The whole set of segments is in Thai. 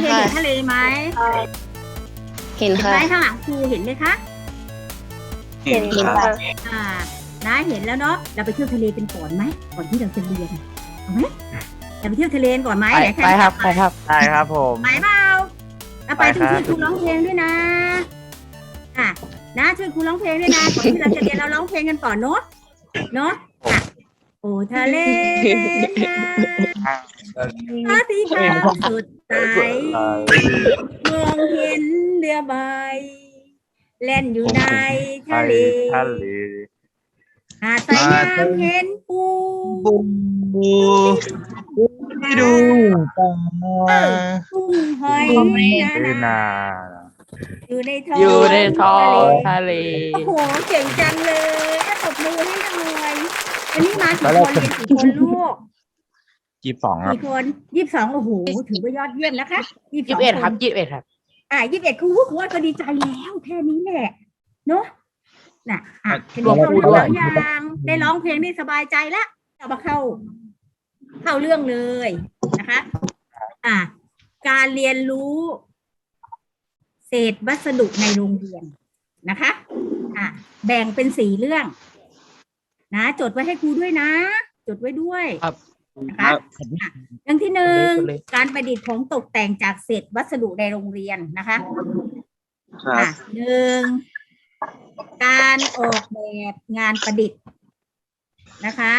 เห็นนักเรียนค่ะ เห็นทะเลไหมเห็นเห็นค่ะไหมข้างหลังครูเห็นไหมคะ เห็นเห็นค่ะค่ะ อ่านะเห็นแล้วเนาะ เราไปเที่ยวทะเลเป็นก่อนไหม ก่อนที่เราจะเรียนเอาไหมเราไปเที่ยวทะเลก่อนไหมไปไหนใครไปครับ ไปครับ ได้ครับผม ไปเปล่าเราไปไปต้องครับ ช่วยครูร้องเพลงด้วยนะ อะนะช่วยครูร้องเพลงด้วยนะ ก่อนที่เราจะเรียนเราร้องเพลงกันก่อนเนาะ เนาะอะโอ้ทะเล พระสีขาวสดใสมองเห็นเรือใบเล่นอยู่ในทะเลทะเลหาดสายน้ำเห็นปูบูไม่ดูตากุ้งหอยคือนานาอยู่ในท้องอยู่ในท้องทะเลทะเลโอ้โหเก่งจังเลยอะตบมือให้หน่อยวันนี้มากี่คนเรียนกี่คนลูก จีบสองครับ กี่คนยี่สิบสองโอ้โหถือว่ายอดเยี่ยมนะคะยี่สิบยี่สสิองบเอ็ดคครับนยี่สิบเอ็ดครับ อะยี่สิบเอ็ดครูครูว่าก็ดีใจแล้วแค่นี้แหละเนาะน่ะอะทีรวนี้มเข้าครูเรื่องด้วยแล้วยังได้ร้องเพลงได้สบายใจแล้วเรามาเข้า เข้าเรื่องเลยนะคะ อะการเรียนรู้ เศษวัสดุในโรงเรียนนะคะ อะ แบ่งเป็นสี่เรื่อง นะ จดไว้ให้ครูด้วยนะ จดไว้ด้วย ครับ นะคะอะเรื่องที่หนึ่งจดเลยการประดิษฐ์ของตกแต่งจากเศษวัสดุในโรงเรียนนะคะครับอะหนึ่งการออกแบบงานประดิษฐ์นะคะ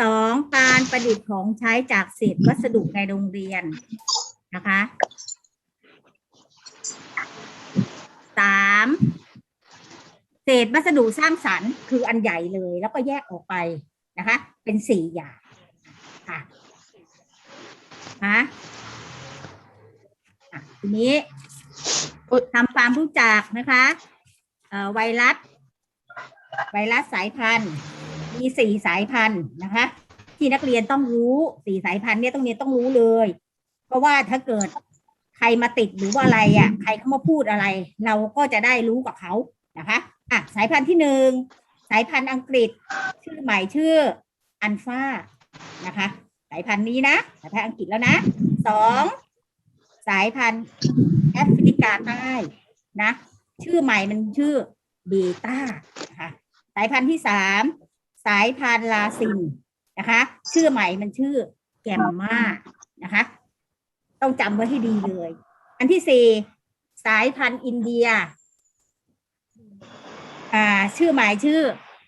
สองการประดิษฐ์ของใช้จากเศษวัสดุในโรงเรียนนะคะสามเศษวัสดุสร้างสรรค์คืออันใหญ่เลยแล้วก็แยกออกไปนะคะ เป็นสี่อย่าง ค่ะนะทีนี้ทำความรู้จักนะคะไวรัส ไวรัสสายพันธุ์ มีสี่สายพันธุ์นะคะ ที่นักเรียนต้องรู้สี่สายพันธุ์เนี่ยต้องเรียนต้องรู้เลย เพราะว่าถ้าเกิดใครมาติดหรือว่าอะไรอะ ใครเข้ามาพูดอะไร เราก็จะได้รู้กับเขานะคะอะสายพันธุ์ที่หนึ่งสายพันธุ์อังกฤษ ชื่อใหม่ชื่ออันฟา นะคะสายพันธุ์นี้นะสายพันธุ์อังกฤษแล้วนะสองสายพันธุ์แอฟริกาใต้นะชื่อใหม่มันชื่อเบต้านะคะสายพันธุ์ที่สามสายพันธุ์ลาซินนะคะ ชื่อใหม่มันชื่อแกมมานะคะ ต้องจำไว้ให้ดีเลย อันที่สี่สายพันธุ์อินเดีย อ่า ชื่อใหม่ชื่อ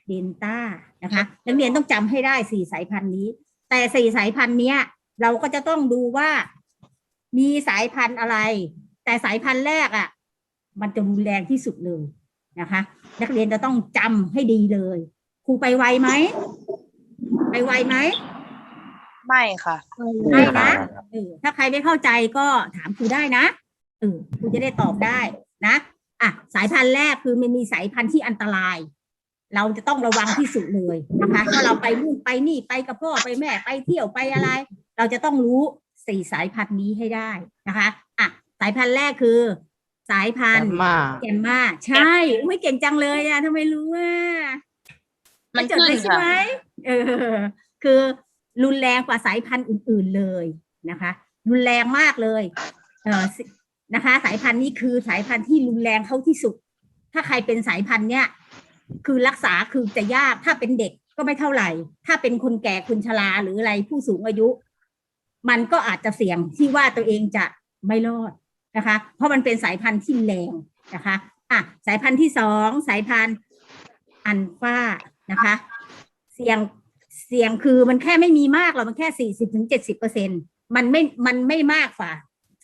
เดนต้า นะคะนักเรียนต้องจำให้ได้สี่สายพันธุ์นี้ แต่สี่สายพันธุ์เนี้ยเราก็จะต้องดูว่ามีสายพันธุ์อะไร แต่สายพันธุ์แรกอะ มันจะรุนแรงที่สุดเลยนะคะ นักเรียนจะต้องจำให้ดีเลยครูไปไวไหมไปไวไหมไม่ค่ะไม่นะเออถ้าใครไม่เข้าใจก็ถามครูได้นะเออครูจะได้ตอบได้นะอะสายพันธุ์แรกคือมันมีสายพันธุ์ที่อันตราย เราจะต้องระวังที่สุดเลยนะคะถ้าเราไปนู่นไปนี่ไปกับพ่อไปแม่ไปเที่ยวไปอะไร เราจะต้องรู้สี่สายพันธุ์นี้ให้ได้นะคะอะสายพันธุ์แรกคือ สายพันแอธุ์มมาแกมมาใช่อุ้ยเก่งจังเลยอะทำไมรู้ว่ามันจดขึ้นไว้ใช่ไหมเออ คือรุนแรงกว่าสายพันธุ์อื่น ๆเลยนะคะ รุนแรงมากเลย เออสินะคะ สายพันธุ์นี้คือสายพันธุ์ที่รุนแรงเข้าที่สุด ถ้าใครเป็นสายพันธุ์เนี้ย คือรักษาคือจะยากถ้าเป็นเด็กก็ไม่เท่าไหร่ ถ้าเป็นคนแก่คนชราหรืออะไรผู้สูงอายุ มันก็อาจจะเสี่ยงที่ว่าตัวเองจะไม่รอดนะคะ เพราะมันเป็นสายพันธุ์ที่แรงนะคะอะสายพันธุ์ที่สองสายพันธุ์อันฟ้านะคะ เสี่ยงเสี่ยงคือมันแค่ไม่มีมากหรอกมันแค่สี่สิบถึงเจ็ดสิบเปอร์เซ็นมันไม่มันไม่มากกว่า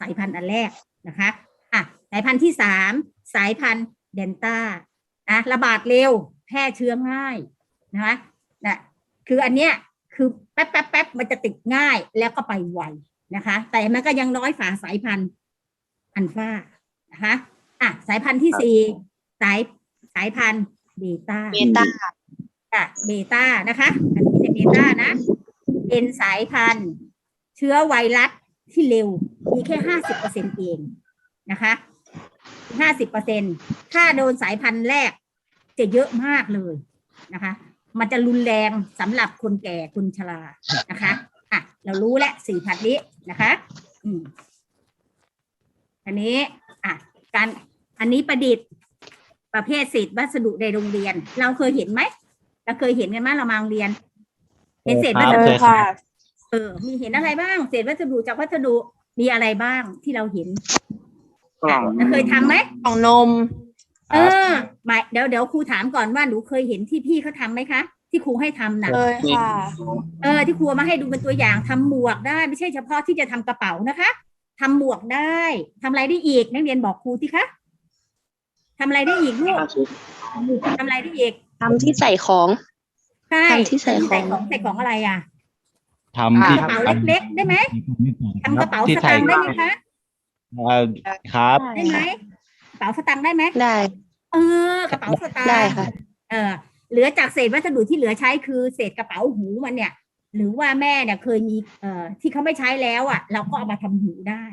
สายพันธุ์อันแรกนะคะอะสายพันธุ์ที่สามสายพันธุ์เดนต้า อะระบาดเร็ว แพร่เชื้อง่ายนะคะนะคืออันเนี้ยคือแป๊บแป๊บแป๊บมันจะติดง่ายแล้วก็ไปไวนะคะ แต่มันก็ยังน้อยฝ่าสายพันธุ์อันฟ้านะคะอะสายพันธุ์ที่สี่สายสายพันธุ์เบต้าเบต้าค่ะเบต้านะคะ อันนี้จะเบต้านะ เป็นสายพันธุ์ เชื้อไวรัสที่เร็ว มีแค่ห้าสิบเปอร์เซ็นเองนะคะ ห้าสิบเปอร์เซ็นถ้าโดนสายพันธุ์แรก จะเยอะมากเลยนะคะ มันจะรุนแรงสำหรับคนแก่คนชรานะคะอะเรารู้แล้วสี่พันธุ์นี้นะคะอืมอันนี้อะการอันนี้ประดิษฐ์ประเภทเศษวัสดุในโรงเรียน เราเคยเห็นไหมเราเคยเห็นกันไหมเรามาโรงเรียน เห็นเศษวัสคดุรับค่ะเออมีเห็นอะไรบ้าง เศษวัสดุจากวัสดุมีอะไรบ้างที่เราเห็น กล่องเราเคยทำไหมของนม เออหมายเดี๋ยวเดี๋ยวครูถามก่อนว่าหนูเคยเห็นที่พี่เขาทำไหมคะ ที่ครูให้ทำน่ะเคยค่ะ เออ ที่ครูเอามาให้ดูเป็นตัวอย่างทำหมวกได้ ไม่ใช่เฉพาะที่จะทำกระเป๋านะคะทำหมวกได้ทำอะไรได้อีก นักเรียนบอกครูที่คะทำอะไรได้อีกลูกทำอะไรได้อีกทำที่ใส่ของใช่ทำที่ใส่ของใส่ของใส่ของอะไรอะทำที่กระเป๋าเล็กๆได้ไหมทำกระเป๋าที่สใส่ตางค์ได้ไหมคะเอ่อครับได้ไหมกระเป๋าสตางค์ได้ไหมได้ เออกระเป๋าสตางค์ได้ค่ะ เออเหลือจากเศษวัสดุที่เหลือใช้คือเศษกระเป๋าหูมันเนี่ย หรือว่าแม่เนี่ยเคยมีเอ่อที่เขาไม่ใช้แล้วอะ เราก็เอามาทำหูได้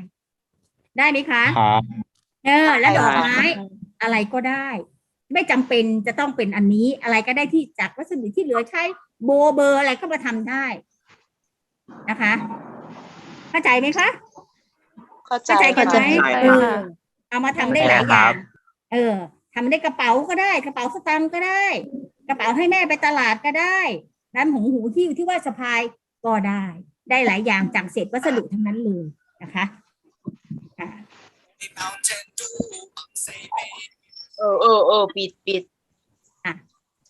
ได้ไหมคะ ครับ เออ แล้วดอกไม้อะไรก็ได้ ไม่จำเป็นจะต้องเป็นอันนี้อะไรก็ได้ที่จากวัสดุที่เหลือใช้โบเบอร์อะไรก็มาทำได้นะคะ เข้าใจไหมคะ เข้าใจเข้าใจกันไหมเข้าใจเออเอามาทำได้หลายอครัย่างบเออทำได้กระเป๋าก็ได้ กระเป๋าสตางค์ก็ได้ กระเป๋าให้แม่ไปตลาดก็ได้น้ำหูหูที่ที่ว่าสะพายก็ได้ ได้หลายอย่างจากเศษวัสดุทั้งนั้นเลยนะคะอ่าเออเออเออปิดปิด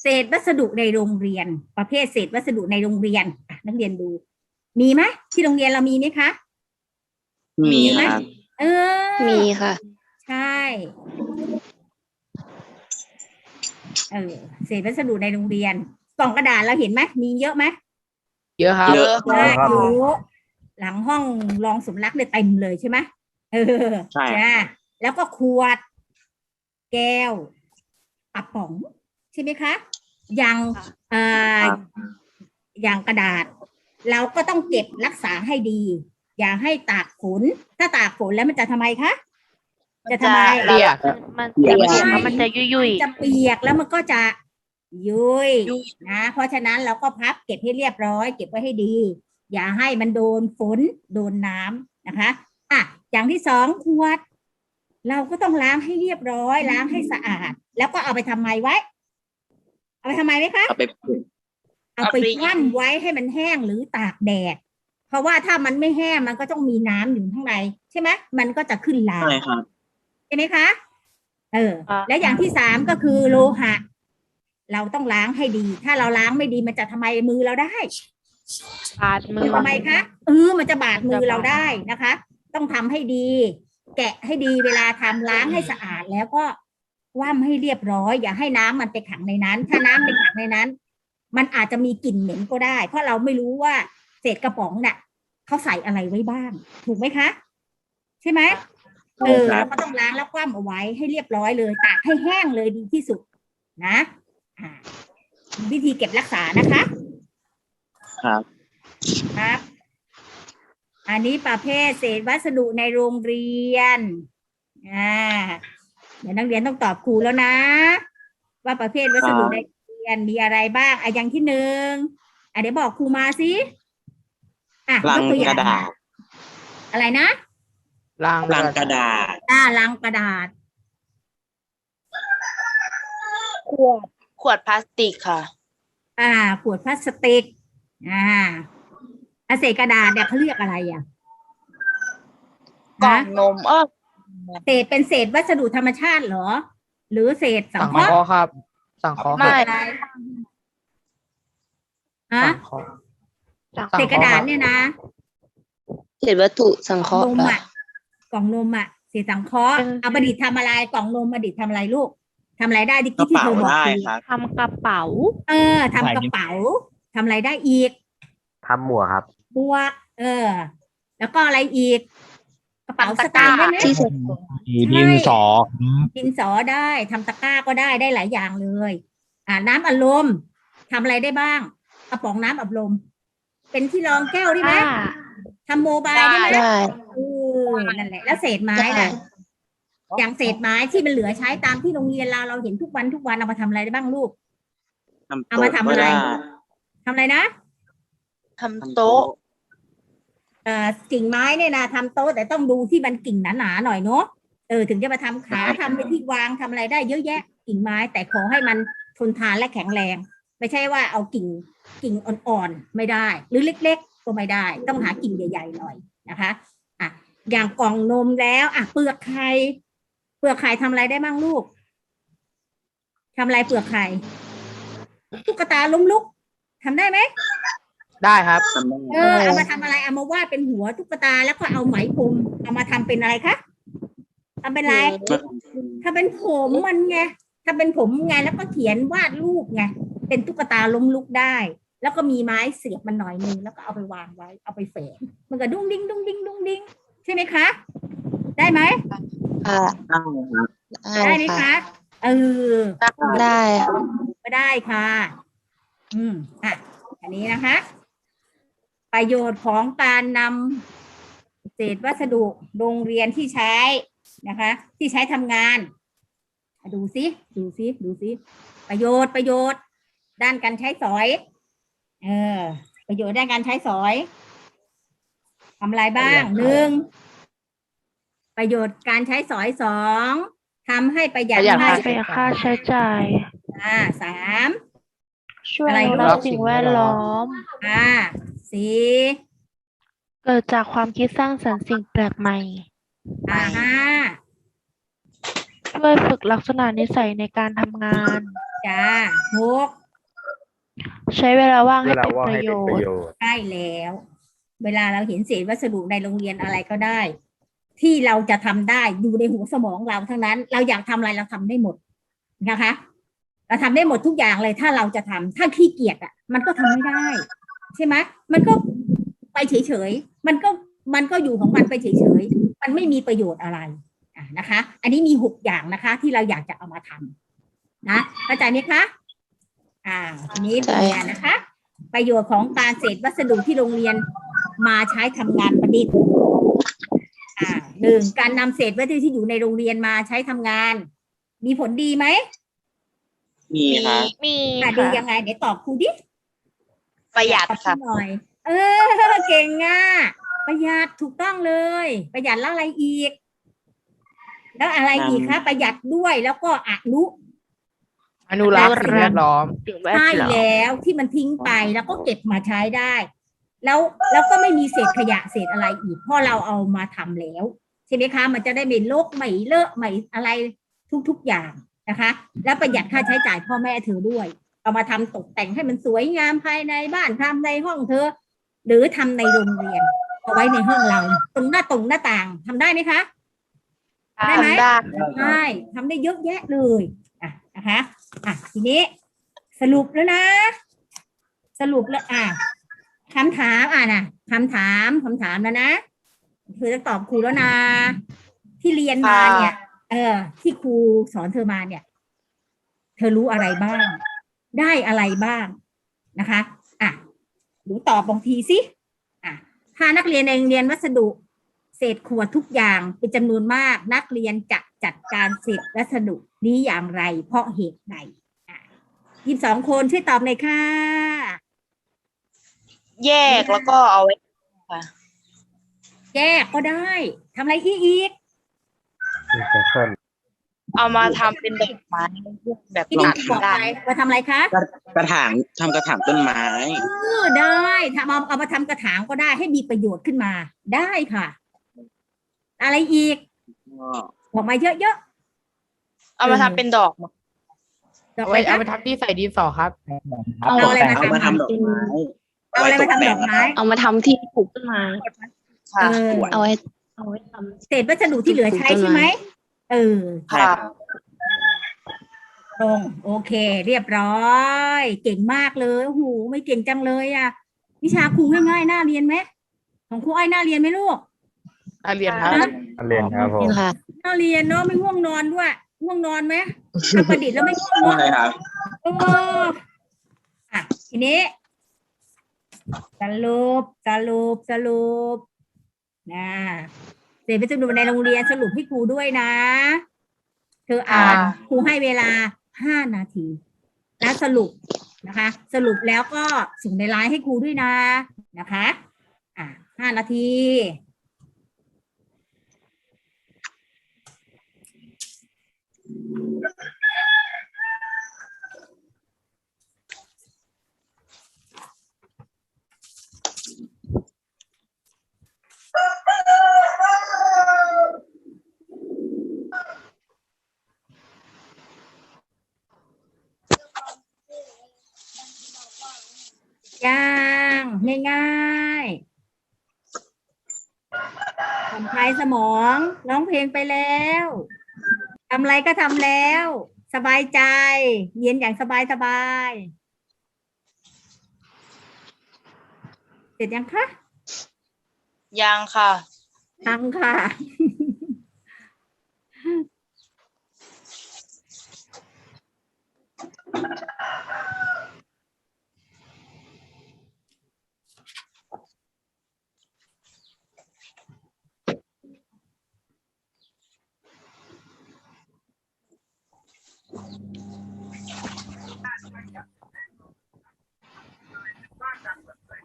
เศษวัสดุในโรงเรียน ประเภทเศษวัสดุในโรงเรียนอะนักเรียนดู มีไหมที่โรงเรียนเรามีไหมคะ มีครับ เออมีค่ะ ใช่เออเศษวัสดุในโรงเรียนกล่องกระดาษเราเห็นไหมมีเยอะไหมเยอะครับ เยอะใช่อยู่หลังห้องรองสมรักเนี่ยเต็มเลยใช่ไหมเออใช่จ้ะแล้วก็ขวด แก้วกระป๋อง ใช่ไหมคะอย่างเอ่ออย่างกระดาษ เราก็ต้องเก็บรักษาให้ดี อย่าให้ตากฝนถ้าตากฝนแล้วมันจะทำไมคะ จะทำไมเปียก มันเปียกเปียกใช่แล้วมันจะยุ่ยยุ่ยจะเปียกแล้วมันก็จะยุยยุ่ยนะ เพราะฉะนั้นเราก็พับเก็บให้เรียบร้อย เก็บไว้ให้ดี อย่าให้มันโดนฝนโดนน้ำนะคะอะอย่างที่สองขวด เราก็ต้องล้างให้เรียบร้อย ล้างให้สะอาด แล้วก็เอาไปทำไมไว้ เอาไปทำไมไหมคะเอาไปเอาไปคว่ำไว้ให้มันแห้งหรือตากแดด เพราะว่าถ้ามันไม่แห้งมันก็ต้องมีน้ำอยู่ข้างในใช่ไหมมันก็จะขึ้นลาใช่ครับใช่ไหมคะ เอออ่าและอย่างที่สามก็คือโลหะ เราต้องล้างให้ดี ถ้าเราล้างไม่ดีมันจะทำไมมือเราได้ปาดมือทำไมคะเออมันจะบาดมือเราได้นะคะ ต้องทำให้ดี แกะให้ดีเวลาทำล้างให้สะอาดแล้วก็คว่ำให้เรียบร้อย อย่าให้น้ำมันไปขังในนั้น ถ้าน้ำไปขังในนั้น มันอาจจะมีกลิ่นเหม็นก็ได้ เพราะเราไม่รู้ว่า เศษกระป๋องน่ะเขาใส่อะไรไว้บ้าง ถูกไหมคะ ใช่ไหมเออครัเราบก็ต้องล้างแล้วคว่ำเอาไว้ให้เรียบร้อยเลยตากให้แห้งเลยดีที่สุดนะอ่าวิธีเก็บรักษานะคะ ครับครับ อันนี้ประเภทเศษวัสดุในโรงเรียนอ่าเดี๋ยวนักเรียนต้องตอบครูแล้วนะ ว่าประเภทวัสดุในโรงเรียนมีอะไรบ้างอะอย่างที่หนึ่งอะเดี๋ยวบอกครูมาสิ อะลัยงตัวอย่กระดาษ อะไรนะล้างลังกระดาษอ่าลังกระดาษ ขวด ขวดพลาสติกค่ะ อ่า ขวดพลาสติก อ่าอะเศษกระดาษเนี่ยเขาเรียกอะไรอะกล่อฮะงนมเออเศษเป็นเศษวัสดุธรรมชาติเหรอ หรือเศษสัสังงเคราะเคห์ราะห์ครับ สังเคราะห์คไม่รับอะไรฮะสัง เคราะห์เศษกระดาษเนี่ยนะเศษวัตถุสังเคราะห์นมค่ะอะกล่องนมอะเศษสังเคราะห์เป็นเอาประดิษฐ์ทำอะไรกล่องนมประดิษฐ์ทำอะไรลูกทำอะไรได้ที่กระที่เป๋าเธอบอกได้ครูครับ ทำกระเป๋า เออทำกระเป๋าทำอะไรได้อีกทำหมวกครับ บวก เออ แล้วก็อะไรอีก กระเป๋าสตางค์ได้ไหม ที่ใส่ดินสอดินสอได้ทำตะกร้าก็ได้ได้หลายอย่างเลย อ่าน้ำอัดลมทำอะไรได้บ้างกระป๋องน้ำอัดลม เป็นที่รองแก้วได้ไหมทำโมบายได้ไหมได้เออนั่นแหละ แล้วเศษไม้ได้ล่ะ อย่างเศษไม้ที่มันเหลือใช้ตามที่โรงเรียนเราเราเห็นทุกวันทุกวันเอามาทำอะไรได้บ้างลูก ทำเอามาทำอะไรด้ทำอะไรนะ ทำโต๊ะ เอ่อกิ่งไม้เนี่ยนะทำโต๊ะแต่ต้องดูที่มันกิ่งหนาๆหน่อยเนาะเออถึงจะมาทำขาทำเป็นที่วางทำอะไรได้เยอะแยะ กิ่งไม้แต่ขอให้มันทนทานและแข็งแรง ไม่ใช่ว่าเอากิ่ง กิ่งอ่อนๆไม่ได้ หรือเล็ก ๆ ก็ไม่ได้ ต้องหากิ่งใหญ่ๆหน่อยนะคะอะอย่างกล่องนมแล้วอะเปลือกไข่เปลือกไข่ทำอะไรได้บ้างลูกทำอะไรเปลือกไข่ตุ๊กตาล้มลุกทำได้ไหมได้ครับทำได้เออเอามาทำอะไรเอามาวาดเป็นหัวตุ๊กตาแล้วก็เอาไหมพรมเอามาทำเป็นอะไรคะทำเป็นอะไรถ้าเป็นผมมันไงถ้าเป็นผมไงแล้วก็เขียนวาดรูปไง เป็นตุ๊กตาล้มลุกได้ แล้วก็มีไม้เสียบมันหน่อยนึงแล้วก็เอาไปวางไว้ เอาไปแฝงมันก็ดุ้งดิ้งดุ้งดิ้งดุ้งดิ้งใช่ไหมคะ ได้ไหมค่ะได้ไหมคะเออได้ค่ะก็ได้ค่ะ อืมอะอันนี้นะคะ ประโยชน์ของการนำเศษวัสดุโรงเรียนที่ใช้นะคะ ที่ใช้ทำงานอะดูซิ ดูซิ ดูซิ ประโยชน์ประโยชน์ ด้านการใช้สอย เออ ประโยชน์ด้านการใช้สอยทำอะไรบ้างหนึ่งประโยชน์การใช้สอยสองทำให้ประหยัดประหยัดค่าค่าใช้ใช้จ่ายค่าใช้จ่ายอ่าสามช่วยอะไรอนุรักษ์สิ่งแวดล้อมอ่าสี่เกิดจากความคิดสร้างสรรค์สิ่งแปลกใหม่อ่าห้าช่วยฝึกลักษณะนิสัยในการทำงาน จ้าหก ใช้เวลาว่างเวให้ลาเป็นว่างประให้โยเป็นประชน์ โยชน์ใช่แล้ว เวลาเราเห็นเศษวัสดุในโรงเรียนอะไรก็ได้ ที่เราจะทำได้อยู่ในหัวสมองเราทั้งนั้น เราอยากทำอะไรเราทำได้หมดนะคะ เราทำได้หมดทุกอย่างเลยถ้าเราจะทำถ้าขี้เกียจอะ มันก็ทำไม่ได้ ใช่ไหมมันก็ไปเฉยๆมันก็มันก็อยู่ของมันไปเฉยๆมันไม่มีประโยชน์อะไรอะนะคะ อันนี้มีหกอย่างนะคะ ที่เราอยากจะเอามาทำนะเข้าใจไหมคะ อ่าทีนี้เป็นไงนะคะ ประโยชน์ของการเศษวัสดุที่โรงเรียนมาใช้ทำงานประดิษฐ์อ่าหนึ่งการนำเศษวัสดุที่อยู่ในโรงเรียนมาใช้ทำงาน มีผลดีไหมมีครับมีอะดีค่ะยังไงเดี๋ยวตอบครูดิ ประหยัดตอบครูค่ะ หน่อย เออ เก่งอะ ประหยัดถูกต้องเลย ประหยัดแล้วอะไรอีก แล้วอะไรอีกคะ ประหยัดด้วยแล้วก็อนุ อนุรักษ์สิ่งแวดล้อมสิ่งแวดใช่ล้อมแล้วที่มันทิ้งไปแล้วก็เก็บมาใช้ได้ แล้วแล้วก็ไม่มีเศษขยะเศษอะไรอีกเพราะเราเอามาทำแล้ว ใช่ไหมคะ มันจะได้ไม่ลกไม่เลอะไม่อะไรทุกๆอย่างนะคะ แล้วประหยัดค่าใช้จ่ายพ่อแม่เธอด้วย เอามาทำตกแต่งให้มันสวยงามภายในบ้านทำในห้องเธอ หรือทำในโรงเรียนเอาไว้ในห้องเรา ตรงหน้าตรงหน้าต่างทำได้ไหมคะ ได้ไหม ได้ใช่ทำได้เยอะแยะเลยอะ นะคะอะทีนี้สรุปแล้วนะ สรุปแล้วอะคำถามอะนะคำถามคำถามแล้วนะเธอจะตอบครูแล้วนะ ที่เรียนมาเนี่ย เออ ที่ครูสอนเธอมาเนี่ย เธอรู้อะไรบ้าง ได้อะไรบ้างนะคะ อะหนูตอบบางทีสิอะถ้านักเรียนเองเรียนวัสดุ เศษขวดทุกอย่างเป็นจำนวนมาก นักเรียนจะ จัดการเศษวัสดุนี้อย่างไร เพราะเหตุใดยี่สองคนช่วยตอบหน่อยค่ะ แยกแล้วก็เอาไว้แยกก็ได้ทำอะไรอีกอีกรีไซเคิลเอามาทำเป็นดอกไม้แบบที่ตันี่ดบอกได้อะไรมาทำอะไรคะกระถางทำกระถางต้นไม้ เออได้ทำเอาเอามาทำกระถางก็ได้ให้มีประโยชน์ขึ้นมา ได้ค่ะ อะไรอีกบ อกมาเยอะเอามาทำเป็นดอกๆดอกเอาอะไรไว้เอาคะไปทำที่ใส่ดินสอครับ เอาอะไรมาเอามาทำดอกไม้เอาอะไรมาทำดอกไม้เอามาทำที่ปลูกต้นไม้ค่ะ เออเอาไว้เอาไว้ทเศษวัสดุที่เหลือใช้ใช่ไหมเออำค่ะตรงโอเค เรียบร้อย เก่งมากเลยโอ้โหไม่เก่งจังเลยอะ วิชาครูง่ายๆน่าเรียนไหมของครูอ้อยน่าเรียนไหมลูก อาเรียนครับนะเรียนครับผมค่ะ น่าเรียนเนาะไม่ง่วงนอนด้วย ง่วงนอนไหมทำประดิษฐ์แล้วไม่ง่วงเนาะใช่ครับเอออะทีนี้สรุปสรุปสรุปนะเดี๋ยวไปสรุปในโรงเรียนสรุปให้ครูด้วยนะ เธออ่านค่ะครูให้เวลาห้านาที แล้วสรุปนะคะ สรุปแล้วก็ส่งในไลน์ให้ครูด้วยนะนะคะ อะห้านาที ย่างง่ายๆผ่อนคลายสมอง ร้องเพลงไปแล้ว ทำอะไรก็ทำแล้ว สบายใจ เย็นอย่างสบายสบายๆเสร็จยังคะยังค่ะยังค่ะอะ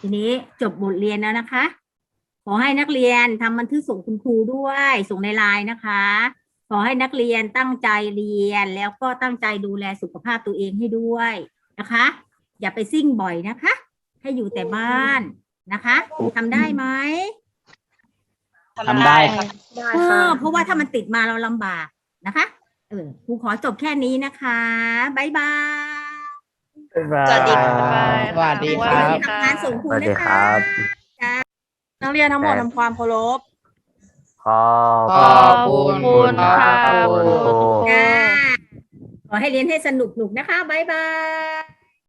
ทีนี้จบบทเรียนแล้วนะคะ ขอให้นักเรียนทำบันทึกส่งคุณครูด้วย ส่งในไลน์นะคะ ขอให้นักเรียนตั้งใจเรียนแล้วก็ตั้งใจดูแลสุขภาพตัวเองให้ด้วยนะคะ อย่าไปซิ่งบ่อยนะคะ ให้อยู่แต่บ้านนะคะทำได้ไหมทำได้ค่ะครับเออเพราะว่าถ้ามันติดมาเราลำบากนะคะ เออครูขอจบแค่นี้นะคะ บ๊ายบาย บ๊ายบาย สวัสดีค่ะสวัสดีคเดี๋รัยวบทำงานส่งครูสวัสดีนะคคะรับ นักเรียนทั้งหมดทำความเคารพขอบขอบคุณค่ะขอบคุณครู จ้าขอให้เรียนให้สนุกๆนะคะ บ๊ายบาย